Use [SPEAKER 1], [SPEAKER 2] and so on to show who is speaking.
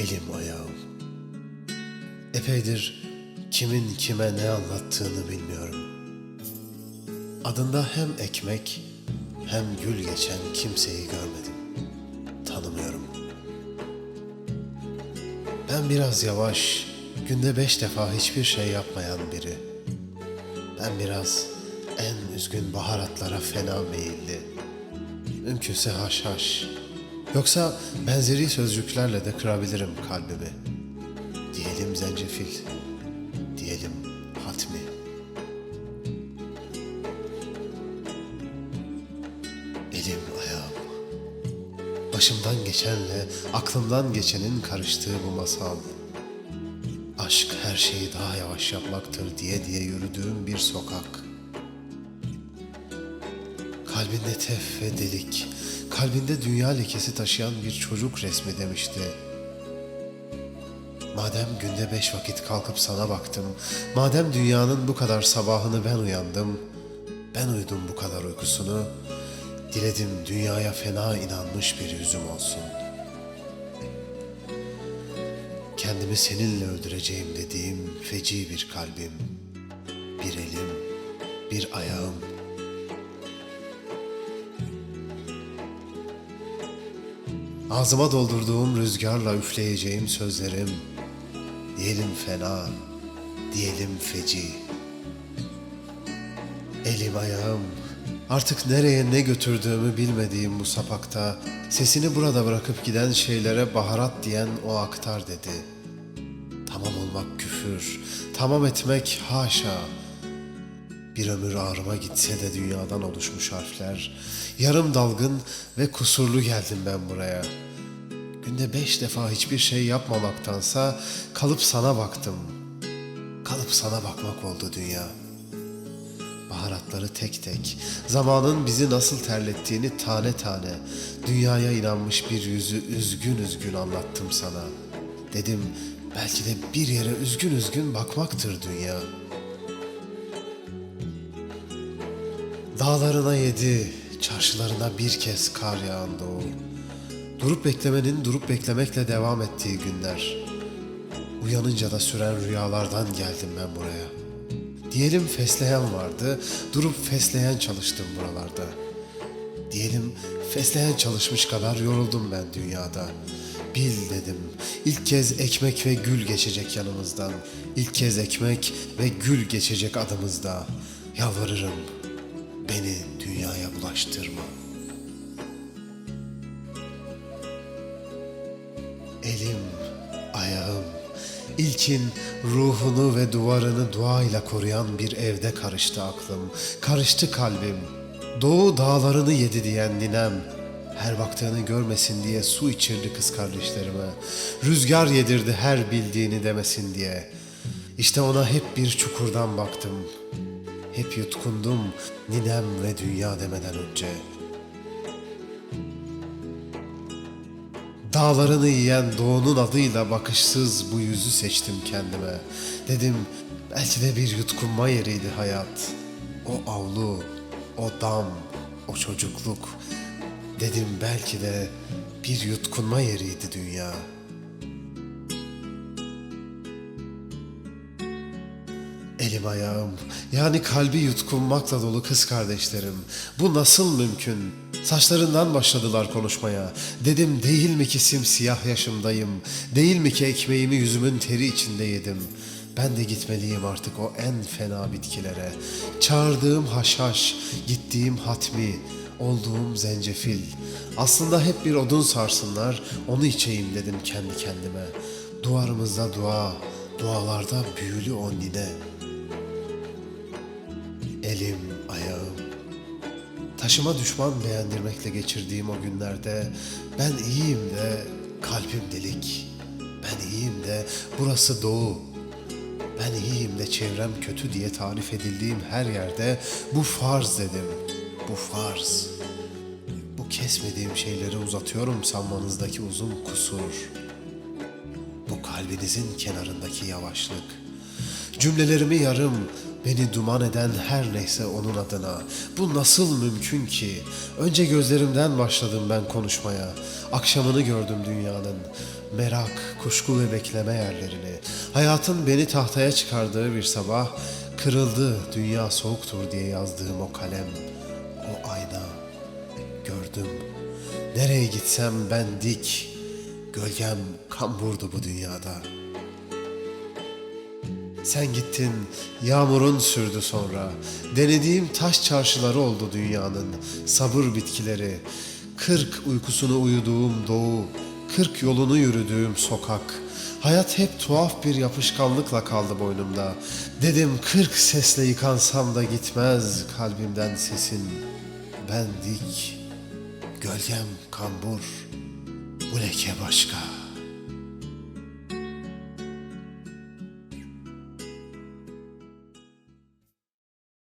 [SPEAKER 1] elim ayağım. Epeydir kimin kime ne anlattığını bilmiyorum. Adında hem ekmek hem gül geçen kimseyi görmedim. Tanımıyorum. Ben biraz yavaş, günde beş defa hiçbir şey yapmayan biri. Ben biraz en üzgün baharatlara fena meyilli. Mümkünse haşhaş. Yoksa benzeri sözcüklerle de kırabilirim kalbimi. Diyelim zencefil, diyelim hatmi. Elim ayağım. Başımdan geçenle aklımdan geçenin karıştığı bu masal. Aşk her şeyi daha yavaş yapmaktır diye diye yürüdüğüm bir sokak. Kalbinde tef ve delik, kalbinde dünya lekesi taşıyan bir çocuk resmi demişti. Madem günde beş vakit kalkıp sana baktım, madem dünyanın bu kadar sabahını ben uyandım, ben uydum bu kadar uykusunu, diledim dünyaya fena inanmış bir yüzüm olsun. Kendimi seninle öldüreceğim dediğim feci bir kalbim, bir elim, bir ayağım, Ağzıma doldurduğum rüzgarla üfleyeceğim sözlerim. Diyelim fena, diyelim feci. Elim ayağım, artık nereye ne götürdüğümü bilmediğim bu sapakta, sesini burada bırakıp giden şeylere baharat diyen o aktar dedi. Tamam olmak küfür, tamam etmek haşa. Bir ömür ağrıma gitse de dünyadan oluşmuş harfler. Yarım dalgın ve kusurlu geldim ben buraya. Günde beş defa hiçbir şey yapmamaktansa kalıp sana baktım. Kalıp sana bakmak oldu dünya. Baharatları tek tek, zamanın bizi nasıl terlettiğini tane tane, dünyaya inanmış bir yüzü üzgün üzgün anlattım sana. Dedim belki de bir yere üzgün üzgün bakmaktır dünya.'' Dağlarına yedi, çarşılarına bir kez kar yağan doğu. Durup beklemenin durup beklemekle devam ettiği günler. Uyanınca da süren rüyalardan geldim ben buraya. Diyelim fesleğen vardı, durup fesleğen çalıştım buralarda. Diyelim fesleğen çalışmış kadar yoruldum ben dünyada. Bil dedim, ilk kez ekmek ve gül geçecek yanımızdan. İlk kez ekmek ve gül geçecek adımızda. Yalvarırım, Beni dünyaya bulaştırma. Elim, ayağım, ilkin ruhunu ve duvarını duayla koruyan bir evde karıştı aklım, karıştı kalbim. Doğu dağlarını yedi diyen ninem, her baktığını görmesin diye su içirdi kız kardeşlerime. Rüzgar yedirdi her bildiğini demesin diye. İşte ona hep bir çukurdan baktım. Hep yutkundum ninem ve dünya demeden önce. Dağlarını yiyen doğunun adıyla bakışsız bu yüzü seçtim kendime. Dedim belki de bir yutkunma yeriydi hayat. O avlu, o dam, o çocukluk. Dedim belki de bir yutkunma yeriydi dünya.'' Elim ayağım, yani kalbi yutkunmakla dolu kız kardeşlerim. Bu nasıl mümkün? Saçlarından başladılar konuşmaya. Dedim değil mi ki simsiyah yaşımdayım? Değil mi ki ekmeğimi yüzümün teri içinde yedim? Ben de gitmeliyim artık o en fena bitkilere. Çağırdığım haşhaş, gittiğim hatmi, olduğum zencefil. Aslında hep bir odun sarsınlar, onu içeyim dedim kendi kendime. Duvarımızda dua, dualarda büyülü o nine.'' Elim, ayağım. Taşıma düşman beğendirmekle geçirdiğim o günlerde ben iyiyim de kalbim delik. Ben iyiyim de burası doğu. Ben iyiyim de çevrem kötü diye tarif edildiğim her yerde bu farz dedim. Bu farz. Bu kesmediğim şeyleri uzatıyorum sanmanızdaki uzun kusur. Bu kalbinizin kenarındaki yavaşlık. Cümlelerimi yarım, Beni duman eden her neyse onun adına. Bu nasıl mümkün ki? Önce gözlerimden başladım ben konuşmaya. Akşamını gördüm dünyanın. Merak, kuşku ve bekleme yerlerini. Hayatın beni tahtaya çıkardığı bir sabah kırıldı dünya soğuktur diye yazdığım o kalem. O ayna. Gördüm. Nereye gitsem ben dik. Gölgem kamburdu bu dünyada. Sen gittin, yağmurun sürdü sonra. Denediğim taş çarşıları oldu dünyanın. Sabır bitkileri. Kırk uykusunu uyuduğum doğu. Kırk yolunu yürüdüğüm sokak. Hayat hep tuhaf bir yapışkanlıkla kaldı boynumda. Dedim kırk sesle yıkansam da gitmez kalbimden sesin. Ben dik, gölgem kambur, bu leke başka.